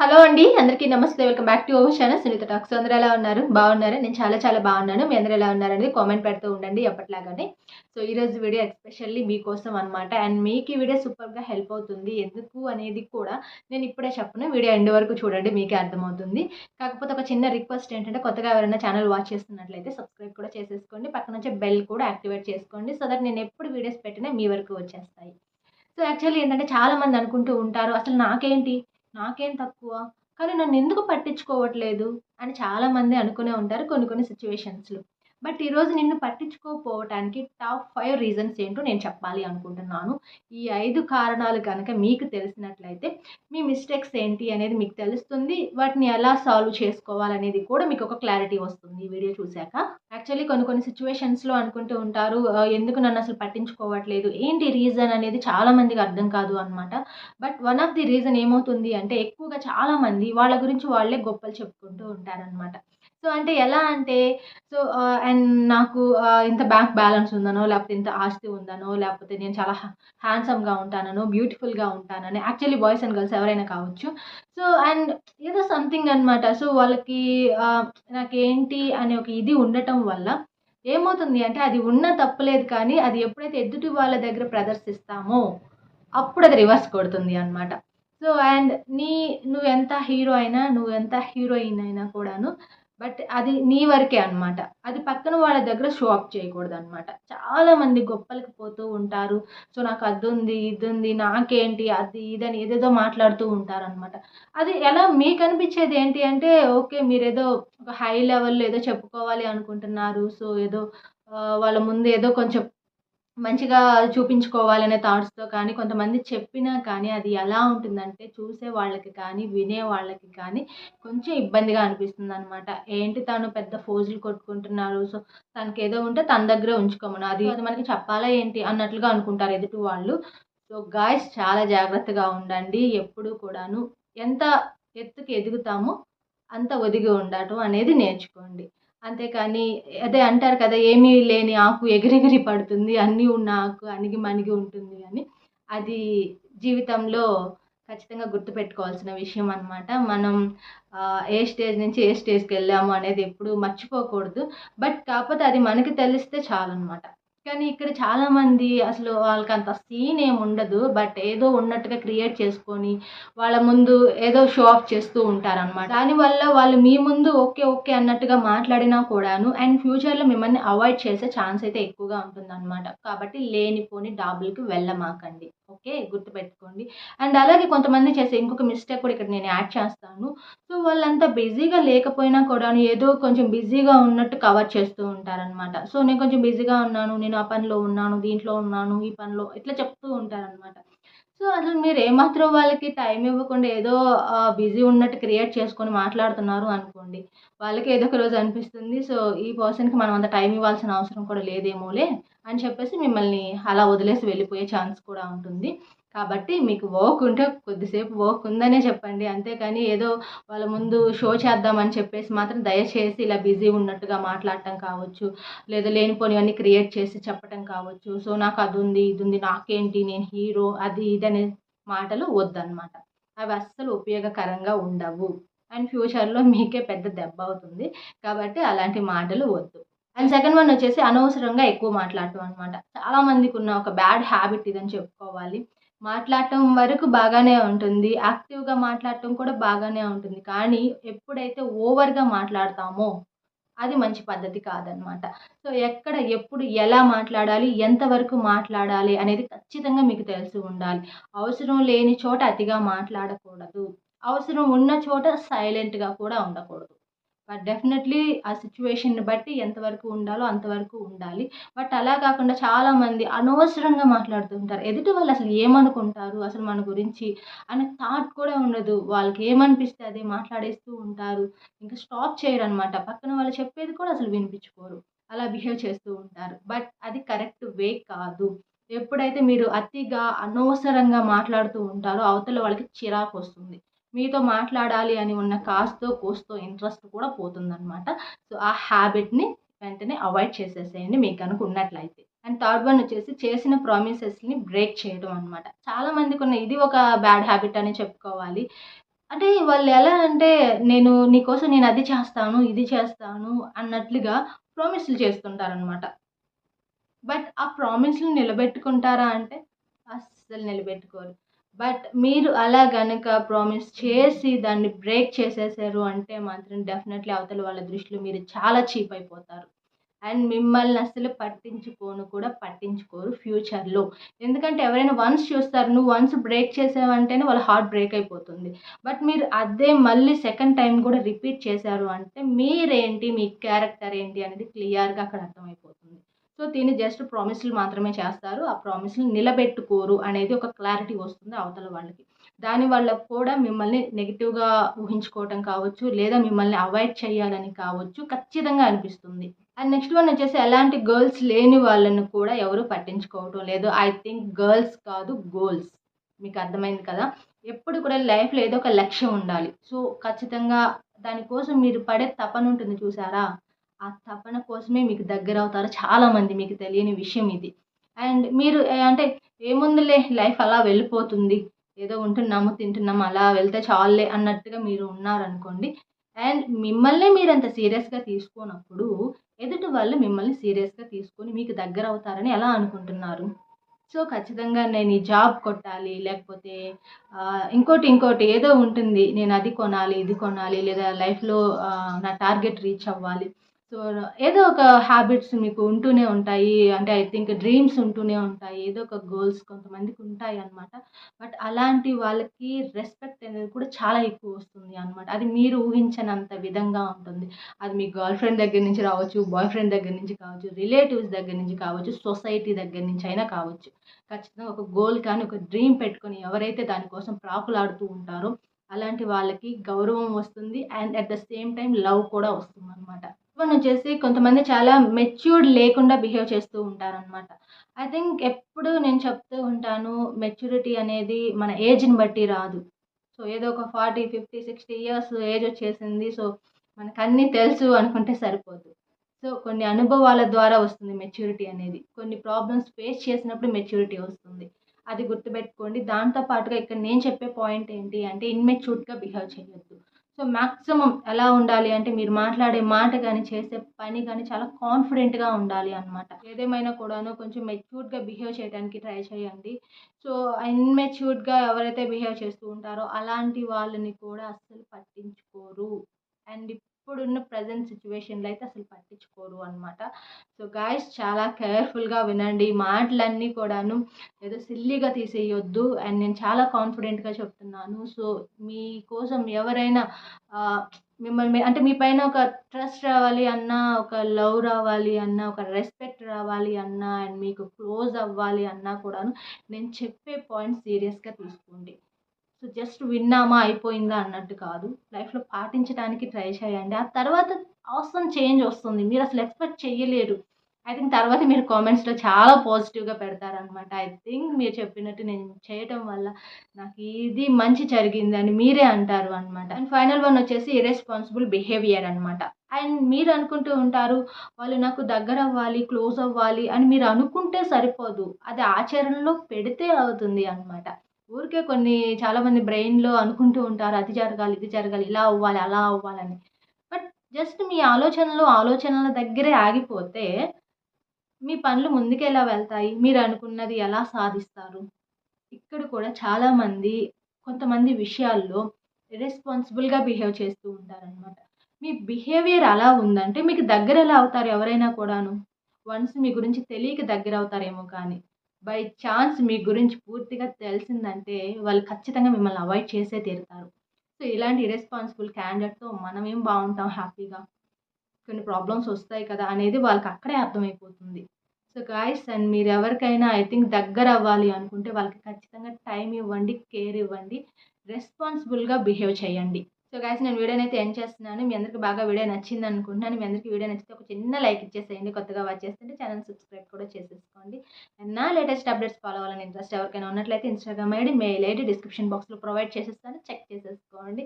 Hello అండి అందరికీ నమస్తే. Welcome back to our channel. Sunitha talks. అందరూ ఎలా ఉన్నారు? బాగున్నారు? నేను చాలా చాలా బాగున్నాను. మీ అందరూ ఎలా ఉన్నారనేది కామెంట్ పెడుతూ ఉండండి ఎప్పటిలాగానే సో ఈరోజు వీడియో ఎస్పెషల్లీ మీకోసం అనమాట అండ్ మీకు ఈ వీడియో సూపర్గా హెల్ప్ అవుతుంది. ఎందుకు అనేది కూడా నేను ఇప్పుడే చెప్పను. వీడియో ఎండ్ వరకు చూడండి మీకే అర్థమవుతుంది. కాకపోతే ఒక చిన్న రిక్వెస్ట్ ఏంటంటే కొత్తగా ఎవరైనా ఛానల్ వాచ్ చేస్తున్నట్లయితే సబ్స్క్రైబ్ కూడా చేసేసుకోండి. పక్కన వచ్చే బెల్ కూడా యాక్టివేట్ చేసుకోండి సో దట్ నేను ఎప్పుడు వీడియోస్ పెట్టినా మీ వరకు వచ్చేస్తాయి. సో యాక్చువల్లీ ఏంటంటే చాలామంది అనుకుంటూ ఉంటారు అసలు నాకేంటి? నాకేం తక్కువ? కానీ నన్ను ఎందుకు పట్టించుకోవట్లేదు? అని చాలామంది అనుకునే ఉంటారు కొన్ని కొన్ని సిచ్యువేషన్స్లో బట్ ఈరోజు నిన్ను పట్టించుకోకపోవటానికి టాప్ ఫైవ్ రీజన్స్ ఏంటో నేను చెప్పాలి అనుకుంటున్నాను. ఈ ఐదు కారణాలు కనుక మీకు తెలిసినట్లయితే మీ మిస్టేక్స్ ఏంటి అనేది మీకు తెలుస్తుంది. వాటిని ఎలా సాల్వ్ చేసుకోవాలనేది కూడా మీకు ఒక క్లారిటీ వస్తుంది ఈ వీడియో చూశాక. యాక్చువల్లీ కొన్ని కొన్ని సిచ్యువేషన్స్లో అనుకుంటూ ఉంటారు ఎందుకు నన్ను అసలు పట్టించుకోవట్లేదు? ఏంటి రీజన్ అనేది చాలామందికి అర్థం కాదు అనమాట but one of the reason ఏమవుతుంది అంటే ఎక్కువగా చాలామంది వాళ్ళ గురించి వాళ్ళే గొప్పలు చెప్పుకుంటూ ఉంటారనమాట సో అంటే ఎలా అంటే సో అండ్ నాకు ఇంత బ్యాంక్ బ్యాలెన్స్ ఉందనో లేకపోతే ఇంత ఆస్తి ఉందనో లేకపోతే నేను చాలా హ్యాండ్సమ్గా ఉంటానో బ్యూటిఫుల్గా ఉంటానని యాక్చువల్లీ బాయ్స్ అండ్ గర్ల్స్ ఎవరైనా కావచ్చు. సో అండ్ ఏదో సంథింగ్ అనమాట సో వాళ్ళకి నాకేంటి అనే ఒక ఇది ఉండటం వల్ల ఏమవుతుంది అంటే అది ఉన్న తప్పలేదు కానీ అది ఎప్పుడైతే ఎదుటి వాళ్ళ దగ్గర ప్రదర్శిస్తామో అప్పుడు అది రివర్స్ కొడుతుంది అనమాట సో అండ్ నీ నువ్వు ఎంత హీరో అయినా నువ్వు ఎంత హీరోయిన్ అయినా కూడాను బట్ అది నీ వరకే అనమాట అది పక్కన వాళ్ళ దగ్గర షో అప్ చేయకూడదు అనమాట చాలామంది గొప్పలకి పోతూ ఉంటారు. సో నాకు అది ఉంది ఇది ఉంది నాకేంటి అది ఇదని ఏదేదో మాట్లాడుతూ ఉంటారు అనమాట అది ఎలా మీకు అనిపించేది ఏంటి అంటే ఓకే మీరు ఏదో ఒక హై లెవెల్లో ఏదో చెప్పుకోవాలి అనుకుంటున్నారు. సో ఏదో వాళ్ళ ముందు ఏదో కొంచెం మంచిగా చూపించుకోవాలనే థాట్స్తో కానీ కొంతమంది చెప్పినా కానీ అది ఎలా ఉంటుందంటే చూసే వాళ్ళకి కానీ వినే వాళ్ళకి కానీ కొంచెం ఇబ్బందిగా అనిపిస్తుంది అనమాట ఏంటి తను పెద్ద ఫోజులు కొట్టుకుంటున్నారు సో తనకి ఏదో ఉంటే తన దగ్గరే ఉంచుకోమను. అది అది మనకి చెప్పాలా ఏంటి అన్నట్లుగా అనుకుంటారు ఎదుటి వాళ్ళు. సో గాయస్ చాలా జాగ్రత్తగా ఉండండి. ఎప్పుడు కూడాను ఎంత ఎత్తుకి ఎదుగుతామో అంత ఒదిగి ఉండటం అనేది నేర్చుకోండి. అంతేకాని అదే అంటారు కదా ఏమీ లేని ఆకు ఎగిరెగిరి పడుతుంది అన్నీ ఉన్న ఆకు అణిగి మణిగి ఉంటుంది అని. అది జీవితంలో ఖచ్చితంగా గుర్తుపెట్టుకోవాల్సిన విషయం అనమాట మనం ఏ స్టేజ్ నుంచి ఏ స్టేజ్కి వెళ్ళాము అనేది ఎప్పుడు మర్చిపోకూడదు. బట్ కాకపోతే అది మనకి తెలిస్తే చాలన్నమాట. కానీ ఇక్కడ చాలామంది అసలు వాళ్ళకి అంత సీన్ ఏమి ఉండదు. బట్ ఏదో ఉన్నట్టుగా క్రియేట్ చేసుకొని వాళ్ళ ముందు ఏదో షో ఆఫ్ చేస్తూ ఉంటారనమాట దానివల్ల వాళ్ళు మీ ముందు ఓకే ఓకే అన్నట్టుగా మాట్లాడినా కూడాను అండ్ ఫ్యూచర్లో మిమ్మల్ని అవాయిడ్ చేసే ఛాన్స్ అయితే ఎక్కువగా ఉంటుందన్నమాట. కాబట్టి లేనిపోని డాబులకి వెళ్ళమాకండి. ఓకే గుర్తుపెట్టుకోండి. అండ్ అలాగే కొంతమంది చేసే ఇంకొక మిస్టేక్ కూడా ఇక్కడ నేను యాడ్ చేస్తాను. సో వాళ్ళంతా బిజీగా లేకపోయినా కూడా ఏదో కొంచెం బిజీగా ఉన్నట్టు కవర్ చేస్తూ ఉంటారనమాట సో నేను కొంచెం బిజీగా ఉన్నాను నేను ఆ పనిలో ఉన్నాను దీంట్లో ఉన్నాను ఈ పనిలో ఇట్లా చెప్తూ ఉంటారనమాట సో అసలు మీరు ఏమాత్రం వాళ్ళకి టైం ఇవ్వకుండా ఏదో బిజీ ఉన్నట్టు క్రియేట్ చేసుకొని మాట్లాడుతున్నారు అనుకోండి వాళ్ళకి ఏదో ఒక రోజు అనిపిస్తుంది. సో ఈ పర్సన్కి మనం అంత టైం ఇవ్వాల్సిన అవసరం కూడా లేదేమోలే అని చెప్పేసి మిమ్మల్ని అలా వదిలేసి వెళ్ళిపోయే ఛాన్స్ కూడా ఉంటుంది. కాబట్టి మీకు వర్క్ ఉంటే కొద్దిసేపు వర్క్ ఉందనే చెప్పండి. అంతేకాని ఏదో వాళ్ళ ముందు షో చేద్దామని చెప్పేసి మాత్రం దయచేసి ఇలా బిజీ ఉన్నట్టుగా మాట్లాడటం కావచ్చు. లేదా లేనిపోనివన్నీ క్రియేట్ చేసి చెప్పటం కావచ్చు. సో నాకు అది ఉంది ఇది ఉంది నాకేంటి నేను హీరో అది ఇది అనే మాటలు వద్దన్నమాట. అవి అస్సలు ఉపయోగకరంగా ఉండవు. అండ్ ఫ్యూచర్లో మీకే పెద్ద దెబ్బ అవుతుంది. కాబట్టి అలాంటి మాటలు వద్దు. అండ్ సెకండ్ వన్ వచ్చేసి అనవసరంగా ఎక్కువ మాట్లాడటం అనమాట చాలా మందికి ఉన్న ఒక బ్యాడ్ హ్యాబిట్ ఇదని చెప్పుకోవాలి. మాట్లాడటం వరకు బాగానే ఉంటుంది. యాక్టివ్గా మాట్లాడటం కూడా బాగానే ఉంటుంది. కానీ ఎప్పుడైతే ఓవర్గా మాట్లాడతామో అది మంచి పద్ధతి కాదనమాట సో ఎక్కడ ఎప్పుడు ఎలా మాట్లాడాలి ఎంతవరకు మాట్లాడాలి అనేది ఖచ్చితంగా మీకు తెలిసి ఉండాలి. అవసరం లేని చోట అతిగా మాట్లాడకూడదు. అవసరం ఉన్న చోట సైలెంట్గా కూడా ఉండకూడదు. బట్ డెఫినెట్లీ ఆ సిచ్యువేషన్ని బట్టి ఎంతవరకు ఉండాలో అంతవరకు ఉండాలి. బట్ అలా కాకుండా చాలామంది అనవసరంగా మాట్లాడుతుంటారు ఎదుటి వాళ్ళు అసలు ఏమనుకుంటారు? అసలు మన గురించి అనే థాట్ కూడా ఉండదు. వాళ్ళకి ఏమనిపిస్తే అదే మాట్లాడేస్తూ ఉంటారు. ఇంకా స్టాప్ చేయరు అనమాట పక్కన వాళ్ళు చెప్పేది కూడా అసలు వినిపించుకోరు. అలా బిహేవ్ చేస్తూ ఉంటారు. బట్ అది కరెక్ట్ వే కాదు. ఎప్పుడైతే మీరు అతిగా అనవసరంగా మాట్లాడుతూ ఉంటారో అవతల వాళ్ళకి చిరాకు వస్తుంది. మీతో మాట్లాడాలి అని ఉన్న కాస్తో కోస్తో ఇంట్రెస్ట్ కూడా పోతుందన్నమాట. సో ఆ హ్యాబిట్ని వెంటనే అవాయిడ్ చేసేసేయండి మీకు కనుక ఉన్నట్లయితే. అండ్ థర్డ్ వన్ వచ్చేసి చేసిన ప్రామిసెస్ని బ్రేక్ చేయడం అనమాట చాలా మందికి ఉన్న ఇది ఒక బ్యాడ్ హ్యాబిట్ అని చెప్పుకోవాలి. అంటే వాళ్ళు ఎలా అంటే నేను నీకోసం నేను అది చేస్తాను ఇది చేస్తాను అన్నట్లుగా ప్రామిస్లు చేస్తుంటారనమాట బట్ ఆ ప్రామిస్లు నిలబెట్టుకుంటారా అంటే అస్సలు నిలబెట్టుకోరు. బట్ మీరు అలా గనక ప్రామిస్ చేసి దాన్ని బ్రేక్ చేసేసారు అంటే మాత్రం డెఫినెట్లీ అవతల వాళ్ళ దృష్టిలో మీరు చాలా చీప్ అయిపోతారు. అండ్ మిమ్మల్ని అసలు పట్టించుకోను కూడా పట్టించుకోరు ఫ్యూచర్లో. ఎందుకంటే ఎవరైనా వన్స్ చూస్తారు నువ్వు వన్స్ బ్రేక్ చేసావంటేనే వాళ్ళ హార్ట్ బ్రేక్ అయిపోతుంది. బట్ మీరు అదే మళ్ళీ సెకండ్ టైం కూడా రిపీట్ చేశారు అంటే మీరేంటి మీ క్యారెక్టర్ ఏంటి అనేది క్లియర్గా అక్కడ అర్థమైపోతుంది. సో దీన్ని జస్ట్ ప్రామిస్లు మాత్రమే చేస్తారు. ఆ ప్రామిస్లు నిలబెట్టుకోరు అనేది ఒక క్లారిటీ వస్తుంది అవతల వాళ్ళకి. దాని వల్ల కూడా మిమ్మల్ని నెగిటివ్గా ఊహించుకోవటం కావచ్చు లేదా మిమ్మల్ని అవాయిడ్ చేయాలని కావచ్చు ఖచ్చితంగా అనిపిస్తుంది. అండ్ నెక్స్ట్ వన్ వచ్చేసి ఎలాంటి గర్ల్స్ లేని వాళ్ళను కూడా ఎవరు పట్టించుకోవటం లేదు. ఐ థింక్ గర్ల్స్ కాదు గోల్స్. మీకు అర్థమైంది కదా? ఎప్పుడు కూడా లైఫ్లో ఏదో ఒక లక్ష్యం ఉండాలి. సో ఖచ్చితంగా దానికోసం మీరు పడే తపన ఉంటుంది చూసారా? ఆ తపన కోసమే మీకు దగ్గర అవుతారు చాలామంది మీకు తెలియని విషయం ఇది. అండ్ మీరు అంటే ఏముందిలే లైఫ్ అలా వెళ్ళిపోతుంది. ఏదో ఉంటున్నాము తింటున్నాము అలా వెళ్తే చాలులే అన్నట్టుగా మీరు ఉన్నారనుకోండి. అండ్ మిమ్మల్ని మీరు అంత సీరియస్గా తీసుకున్నప్పుడు ఎదుటి వాళ్ళు మిమ్మల్ని సీరియస్గా తీసుకొని మీకు దగ్గర అవుతారని ఎలా అనుకుంటున్నారు? సో ఖచ్చితంగా నేను ఈ జాబ్ కొట్టాలి లేకపోతే ఇంకోటి ఇంకోటి ఏదో ఉంటుంది. నేను అది కొనాలి ఇది కొనాలి లేదా లైఫ్లో నా టార్గెట్ రీచ్ అవ్వాలి. సో ఏదో ఒక హ్యాబిట్స్ మీకు ఉంటూనే ఉంటాయి. అంటే ఐ థింక్ డ్రీమ్స్ ఉంటూనే ఉంటాయి. ఏదో ఒక గోల్స్ కొంతమందికి ఉంటాయి అనమాట బట్ అలాంటి వాళ్ళకి రెస్పెక్ట్ అనేది కూడా చాలా ఎక్కువ వస్తుంది అనమాట అది మీరు ఊహించనంత విధంగా ఉంటుంది. అది మీ గర్ల్ ఫ్రెండ్ దగ్గర నుంచి రావచ్చు బాయ్ ఫ్రెండ్ దగ్గర నుంచి కావచ్చు రిలేటివ్స్ దగ్గర నుంచి కావచ్చు సొసైటీ దగ్గర నుంచి అయినా కావచ్చు. ఖచ్చితంగా ఒక గోల్ కానీ ఒక డ్రీమ్ పెట్టుకొని ఎవరైతే దానికోసం ప్రాకులాడుతూ ఉంటారో అలాంటి వాళ్ళకి గౌరవం వస్తుంది. And at the same time love కూడా వస్తుంది అనమాట వన్ వచ్చేసి కొంతమంది చాలా మెచ్యూర్డ్ లేకుండా బిహేవ్ చేస్తూ ఉంటారనమాట ఐ థింక్ ఎప్పుడు నేను చెప్తూ ఉంటాను మెచ్యూరిటీ అనేది మన ఏజ్ని బట్టి రాదు. సో ఏదో ఒక forty fifty sixty years age వచ్చేసింది సో మనకు అన్నీ తెలుసు అనుకుంటే సరిపోదు. సో కొన్ని అనుభవాల ద్వారా వస్తుంది మెచ్యూరిటీ అనేది. కొన్ని ప్రాబ్లమ్స్ ఫేస్ చేసినప్పుడు మెచ్యూరిటీ వస్తుంది. అది గుర్తుపెట్టుకోండి. దాంతో పాటుగా ఇక్కడ నేను చెప్పే పాయింట్ ఏంటి అంటే ఇన్మెచ్యూర్డ్గా బిహేవ్ చేయొద్దు. సో మ్యాక్సిమం ఎలా ఉండాలి అంటే మీరు మాట్లాడే మాట కానీ చేసే పని కానీ చాలా కాన్ఫిడెంట్గా ఉండాలి అనమాట ఏదేమైనా కూడాను కొంచెం మెచ్యూర్డ్గా బిహేవ్ చేయడానికి ట్రై చేయండి. సో ఇన్మెచ్యూర్డ్గా ఎవరైతే బిహేవ్ చేస్తూ ఉంటారో అలాంటి వాళ్ళని కూడా అస్సలు పట్టించుకోరు. అండ్ ఇప్పుడున్న ప్రజెంట్ సిచ్యువేషన్లో అయితే అసలు పట్టించుకోరు అనమాట సో గాయస్ చాలా కేర్ఫుల్గా వినండి. మాటలన్నీ కూడాను ఏదో సిల్లీగా తీసేయొద్దు. అండ్ నేను చాలా కాన్ఫిడెంట్గా చెప్తున్నాను. సో మీకోసం ఎవరైనా మిమ్మల్ని అంటే మీ పైన ఒక ట్రస్ట్ రావాలి అన్నా ఒక లవ్ రావాలి అన్నా ఒక రెస్పెక్ట్ రావాలి అన్నా అండ్ మీకు క్లోజ్ అవ్వాలి అన్నా కూడాను నేను చెప్పే పాయింట్ సీరియస్గా తీసుకోండి. సో జస్ట్ విన్నామా అయిపోయిందా అన్నట్టు కాదు. లైఫ్లో పాటించడానికి ట్రై చేయండి. ఆ తర్వాత అవసరం చేంజ్ వస్తుంది. మీరు అసలు ఎక్స్పెక్ట్ చేయలేరు. ఐ థింక్ తర్వాత మీరు కామెంట్స్లో చాలా పాజిటివ్గా పెడతారనమాట ఐ థింక్ మీరు చెప్పినట్టు నేను చేయటం వల్ల నాకు ఇది మంచి జరిగింది అని మీరే అంటారు అనమాట అండ్ ఫైనల్ వన్ వచ్చేసి ఇరెస్పాన్సిబుల్ బిహేవియర్ అనమాట అండ్ మీరు అనుకుంటూ ఉంటారు వాళ్ళు నాకు దగ్గర అవ్వాలి క్లోజ్ అవ్వాలి అని మీరు అనుకుంటే సరిపోదు. అది ఆచరణలో పెడితే అవుతుంది అనమాట ఊరికే కొన్ని చాలామంది బ్రెయిన్లో అనుకుంటూ ఉంటారు అది జరగాలి ఇది జరగాలి ఇలా అవ్వాలి అలా అవ్వాలని. బట్ జస్ట్ మీ ఆలోచనలు ఆలోచనల దగ్గరే ఆగిపోతే మీ పనులు ముందుకు ఎలా వెళ్తాయి? మీరు అనుకున్నది ఎలా సాధిస్తారు? ఇక్కడ కూడా చాలామంది కొంతమంది విషయాల్లో రెస్పాన్సిబుల్గా బిహేవ్ చేస్తూ ఉంటారనమాట మీ బిహేవియర్ అలా ఉందంటే మీకు దగ్గర ఎలా అవుతారు ఎవరైనా కూడాను? వన్స్ మీ గురించి తెలియక దగ్గర అవుతారేమో కానీ. బై ఛాన్స్ మీ గురించి పూర్తిగా తెలిసిందంటే వాళ్ళు ఖచ్చితంగా మిమ్మల్ని అవాయిడ్ చేసే తీరుతారు. సో ఇలాంటి ఇరెస్పాన్సిబుల్ క్యాండిడేట్తో మనం ఏం బాగుంటాం హ్యాపీగా? కొన్ని ప్రాబ్లమ్స్ వస్తాయి కదా అనేది వాళ్ళకి అక్కడే అర్థమైపోతుంది. సో గాయస్ అండ్ మీరు ఎవరికైనా ఐ థింక్ దగ్గర అవ్వాలి అనుకుంటే వాళ్ళకి ఖచ్చితంగా టైం ఇవ్వండి కేర్ ఇవ్వండి రెస్పాన్సిబుల్గా బిహేవ్ చేయండి. సో గాయస్ నేను వీడియోని అయితే ఎండ్ చేస్తున్నాను. మీ అందరికీ బాగా వీడియో నచ్చింది అనుకుంటున్నాను. మీ అందరికీ వీడియో నచ్చితే ఒక చిన్న లైక్ ఇచ్చేసేయండి. కొత్తగా వాచ్ చేస్తుంటే ఛానల్ సబ్స్క్రైబ్ కూడా చేసేసుకోండి. అండ్ నా లేటెస్ట్ అప్డేట్స్ ఫాలో అవ్వాలని ఇంట్రెస్ట్ ఎవరికైనా ఉన్నట్లయితే Instagram ID mail ID description బాక్స్లో ప్రొవైడ్ చేసేస్తాను. చెక్ చేసేసుకోండి.